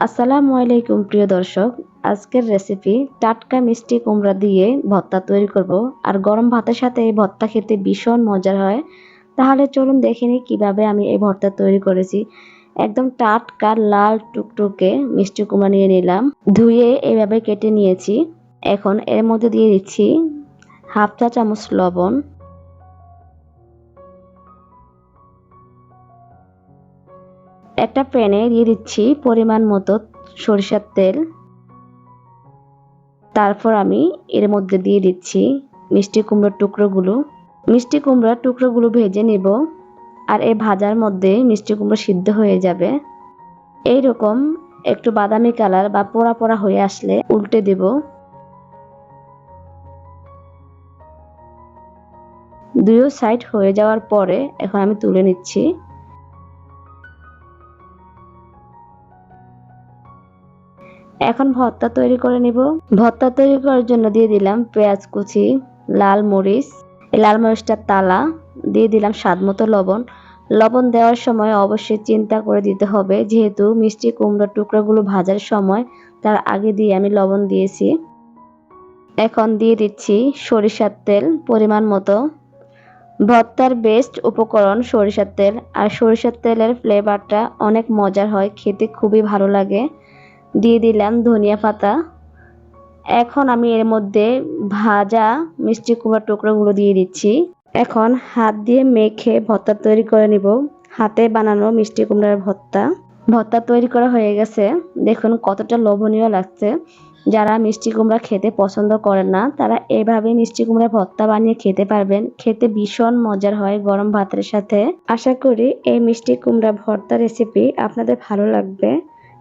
আসসালামু আলাইকুম, প্রিয় দর্শক। আজকের রেসিপি টাটকা মিষ্টি কুমড়া দিয়ে ভর্তা তৈরি করব। আর গরম ভাতের সাথে এই ভর্তা খেতে ভীষণ মজার হয়। তাহলে চলুন দেখে নিই কীভাবে আমি এই ভর্তা তৈরি করেছি। একদম টাটকা, লাল, টুকটুকে মিষ্টি কুমড়া নিয়ে নিলাম। ধুয়ে এইভাবে কেটে নিয়েছি। এখন এর মধ্যে দিয়ে দিচ্ছি হাফ চা চামচ লবণ। একটা প্যানে দিয়ে দিচ্ছি পরিমাণ মতো সরিষার তেল। তারপর আমি এর মধ্যে দিয়ে দিচ্ছি মিষ্টি কুমড়োর টুকরোগুলো। মিষ্টি কুমড়োর টুকরোগুলো ভেজে নেব আর এই ভাজার মধ্যে মিষ্টি কুমড়ো সিদ্ধ হয়ে যাবে। এই রকম একটু বাদামি কালার বা পোড়া পোড়া হয়ে আসলে উল্টে দেব। দুই সাইড হয়ে যাওয়ার পরে এখন আমি তুলে নিচ্ছি। এখন ভর্তা তৈরি করে নিব। ভর্তা তৈরি করার জন্য দিয়ে দিলাম পেঁয়াজ কুচি, লাল মরিচ লাল মরিচটা তালা, দিয়ে দিলাম স্বাদ মতো লবণ। লবণ দেওয়ার সময় অবশ্যই চিন্তা করে দিতে হবে, যেহেতু মিষ্টি কুমড়োর টুকরোগুলো ভাজার সময় তার আগে দিয়ে আমি লবণ দিয়েছি। এখন দিয়ে দিচ্ছি সরিষার তেল পরিমাণ মতো। ভর্তার বেস্ট উপকরণ সরিষার তেল, আর সরিষার তেলের ফ্লেভারটা অনেক মজার হয়, খেতে খুবই ভালো লাগে। দিয়ে দিলাম ধনিয়া পাতা। এখন আমি এর মধ্যে ভাজা মিষ্টি কুমড়ার টুকরোগুলো দিয়ে দিচ্ছি। এখন হাত দিয়ে মেখে ভর্তা তৈরি করে নিব। হাতে বানানো মিষ্টি কুমড়ার ভর্তা। ভর্তা তৈরি করা হয়ে গেছে। দেখুন কতটা লোভনীয় লাগছে। যারা মিষ্টি কুমড়া খেতে পছন্দ করেন না, তারা এভাবে মিষ্টি কুমড়া ভর্তা বানিয়ে খেতে পারবেন। খেতে ভীষণ মজার হয় গরম ভাতের সাথে। আশা করি এই মিষ্টি কুমড়া ভর্তা রেসিপি আপনাদের ভালো লাগবে।